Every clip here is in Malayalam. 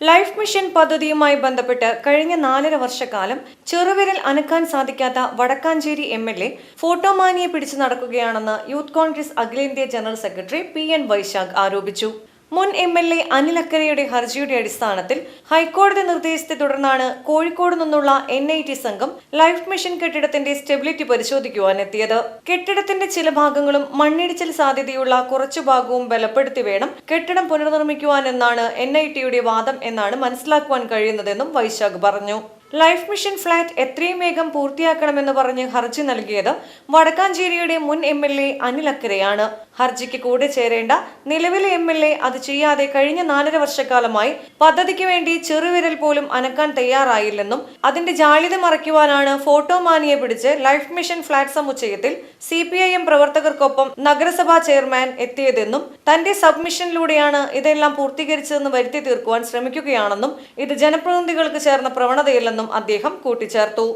ലൈഫ് മിഷൻ പദ്ധതിയുമായി ബന്ധപ്പെട്ട് കഴിഞ്ഞ നാലര വർഷക്കാലം ചെറുവിരൽ അനക്കാൻ സാധിക്കാത്ത വടക്കാഞ്ചേരി എം എൽ എ ഫോട്ടോമാനിയെ പിടിച്ചു നടക്കുകയാണെന്ന് യൂത്ത് കോൺഗ്രസ് അഖിലേന്ത്യാ general secretary P N Vysakh ആരോപിച്ചു. മുൻ എം എൽ എ അനിൽ അക്കരയുടെ ഹർജിയുടെ അടിസ്ഥാനത്തിൽ ഹൈക്കോടതി നിർദ്ദേശത്തെ തുടർന്നാണ് കോഴിക്കോട് നിന്നുള്ള എൻ ഐ ടി സംഘം ലൈഫ് മിഷൻ കെട്ടിടത്തിന്റെ സ്റ്റെബിലിറ്റി പരിശോധിക്കുവാൻ എത്തിയത് കെട്ടിടത്തിന്റെ ചില ഭാഗങ്ങളും മണ്ണിടിച്ചിൽ സാധ്യതയുള്ള കുറച്ചു ഭാഗവും ബലപ്പെടുത്തി വേണം കെട്ടിടം പുനർനിർമ്മിക്കുവാനെന്നാണ് എൻ ഐ ടിയുടെ വാദം എന്നാണ് മനസ്സിലാക്കുവാൻ കഴിയുന്നതെന്നും വൈശാഖ് പറഞ്ഞു. ലൈഫ് മിഷൻ ഫ്ളാറ്റ് എത്രയും വേഗം പൂർത്തിയാക്കണമെന്ന് പറഞ്ഞ് ഹർജി നൽകിയത് വടക്കാഞ്ചേരിയുടെ മുൻ എം എൽ എ അനിൽ അക്കരയാണ്. ഹർജിക്ക് കൂടെ ചേരേണ്ട നിലവിലെ എം എൽ എ അത് ചെയ്യാതെ കഴിഞ്ഞ നാലര വർഷക്കാലമായി പദ്ധതിക്ക് വേണ്ടി ചെറുവിരൽ പോലും അനക്കാൻ തയ്യാറായില്ലെന്നും അതിന്റെ ജാളിത മറയ്ക്കുവാനാണ് ഫോട്ടോ മാനിയെ പിടിച്ച് ലൈഫ് മിഷൻ ഫ്ളാറ്റ് സമുച്ചയത്തിൽ സി പി ഐ എം പ്രവർത്തകർക്കൊപ്പം നഗരസഭാ ചെയർമാൻ എത്തിയതെന്നും തന്റെ സബ്മിഷനിലൂടെയാണ് ഇതെല്ലാം പൂർത്തീകരിച്ചതെന്ന് വരുത്തി തീർക്കുവാൻ ശ്രമിക്കുകയാണെന്നും ഇത് ജനപ്രതിനിധികൾക്ക് ചേർന്ന പ്രവണതയല്ലെന്നും അദ്ദേഹം കൂട്ടിച്ചേർത്തു.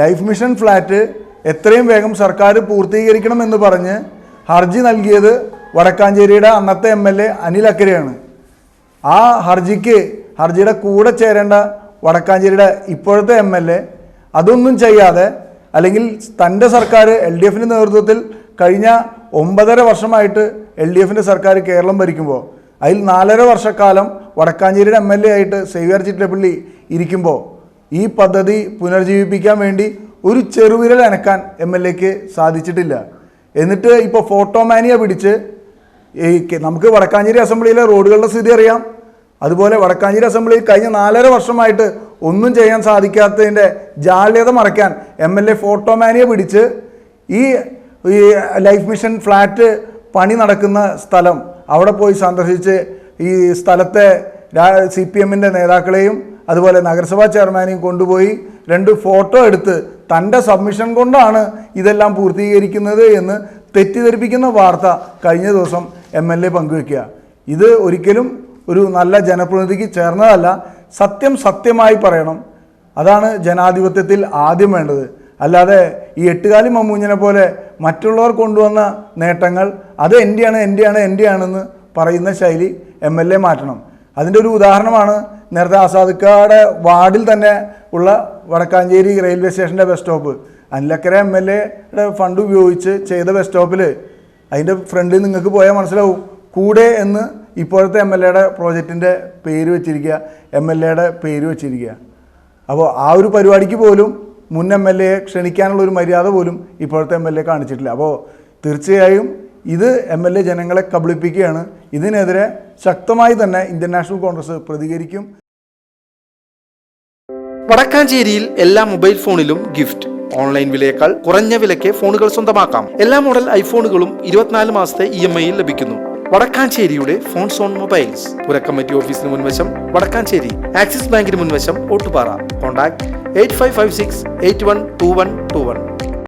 ലൈഫ് മിഷൻ ഫ്ലാറ്റ് എത്രയും വേഗം സർക്കാർ പൂർത്തീകരിക്കണം എന്ന് പറഞ്ഞ് ഹർജി നൽകിയത് വടക്കാഞ്ചേരിയുടെ അന്നത്തെ എം എൽ എ അനിൽ അക്കരയാണ്. ആ ഹർജിക്ക് ഹർജിയുടെ കൂടെ ചേരേണ്ട വടക്കാഞ്ചേരിയുടെ ഇപ്പോഴത്തെ എം എൽ എ അതൊന്നും ചെയ്യാതെ അല്ലെങ്കിൽ തന്റെ സർക്കാർ എൽ ഡി എഫിന്റെ നേതൃത്വത്തിൽ കഴിഞ്ഞ ഒമ്പതര വർഷമായിട്ട് എൽ ഡി എഫിന്റെ സർക്കാർ കേരളം ഭരിക്കുമ്പോൾ അതിൽ നാലര വർഷക്കാലം വടക്കാഞ്ചേരിയുടെ എം എൽ എ ആയിട്ട് സേവ്യർ ചിറ്റപ്പള്ളി ഇരിക്കുമ്പോൾ ഈ പദ്ധതി പുനർജീവിപ്പിക്കാൻ വേണ്ടി ഒരു ചെറുവിരൽ അനക്കാൻ എം എൽ എക്ക് സാധിച്ചിട്ടില്ല. എന്നിട്ട് ഇപ്പോൾ ഫോട്ടോമാനിയ പിടിച്ച് ഈ നമുക്ക് വടക്കാഞ്ചേരി അസംബ്ലിയിലെ റോഡുകളുടെ സ്ഥിതി അറിയാം. അതുപോലെ വടക്കാഞ്ചേരി അസംബ്ലിയിൽ കഴിഞ്ഞ നാലര വർഷമായിട്ട് ഒന്നും ചെയ്യാൻ സാധിക്കാത്തതിന്റെ ജാള്യത മറയ്ക്കാൻ എം എൽ എ ഫോട്ടോമാനിയ പിടിച്ച് ഈ ഈ ലൈഫ് മിഷൻ ഫ്ലാറ്റ് പണി നടക്കുന്ന സ്ഥലം അവിടെ പോയി സന്ദർശിച്ച് ഈ സ്ഥലത്തെ സി പി എമ്മിന്റെ നേതാക്കളെയും അതുപോലെ നഗരസഭാ ചെയർമാനെയും കൊണ്ടുപോയി രണ്ട് ഫോട്ടോ എടുത്ത് തന്റെ സബ്മിഷൻ കൊണ്ടാണ് ഇതെല്ലാം പൂർത്തീകരിക്കുന്നത് എന്ന് തെറ്റിദ്ധരിപ്പിക്കുന്ന വാർത്ത കഴിഞ്ഞ ദിവസം എം എൽ എ പങ്കുവയ്ക്കുക ഇത് ഒരിക്കലും ഒരു നല്ല ജനപ്രതിനിധിക്ക് ചേർന്നതല്ല സത്യം സത്യമായി പറയണം. അതാണ് ജനാധിപത്യത്തിൽ ആദ്യം വേണ്ടത്. അല്ലാതെ ഈ എട്ടുകാലി മമ്മൂഞ്ഞിനെ പോലെ മറ്റുള്ളവർ കൊണ്ടുവന്ന നേട്ടങ്ങൾ അത് എന്റെയാണ് എന്റെയാണ് എന്റെയാണെന്ന് പറയുന്ന ശൈലി എം എൽ എ മാറ്റണം. അതിന്റെ ഒരു ഉദാഹരണമാണ് നേരത്തെ ആസാദിക്കാടെ വാർഡിൽ തന്നെ ഉള്ള വടക്കാഞ്ചേരി റെയിൽവേ സ്റ്റേഷന്റെ bus stop. Anil Akkara M L എയുടെ ഫണ്ട് ഉപയോഗിച്ച് ചെയ്ത ബസ് സ്റ്റോപ്പിൽ അതിന്റെ ഫ്രണ്ടിൽ നിങ്ങൾക്ക് പോയാൽ മനസ്സിലാവും. കൂടെ എന്ന് ഇപ്പോഴത്തെ എം എൽ എയുടെ പ്രോജക്റ്റിന്റെ പേര് വെച്ചിരിക്കുക എം എൽ എയുടെ പേര് വെച്ചിരിക്കുക. അപ്പോൾ ആ ഒരു പരിപാടിക്ക് പോലും മുൻ എം എൽ എയെ ക്ഷണിക്കാനുള്ള ഒരു മര്യാദ പോലും ഇപ്പോഴത്തെ എം എൽ എ കാണിച്ചിട്ടില്ല. അപ്പോൾ തീർച്ചയായും ഇത് എം എൽ എ ജനങ്ങളെ കബളിപ്പിക്കുകയാണ്. ഇതിനെതിരെ ശക്തമായി തന്നെ ഇന്ത്യൻ നാഷണൽ കോൺഗ്രസ് പ്രതികരിക്കും. വടക്കാഞ്ചേരിയിൽ എല്ലാ മൊബൈൽ ഫോണിലും ഗിഫ്റ്റ്. ഓൺലൈൻ വിലയേക്കാൾ കുറഞ്ഞ വിലയ്ക്ക് ഫോണുകൾ സ്വന്തമാക്കാം. എല്ലാ മോഡൽ ഐഫോണുകളും ഇരുപത്തിനാല് മാസത്തെ ഇ എം ഐയിൽ ലഭിക്കുന്നു. വടക്കാഞ്ചേരിയുടെ ഫോൺ സോൺ മൊബൈൽസ്. പുരക്കമ്മറ്റി ഓഫീസിന് മുൻവശം വടക്കാഞ്ചേരി. ആക്സിസ് ബാങ്കിന് മുൻവശം Ottupara. Contact eight five five six eight one two one two one.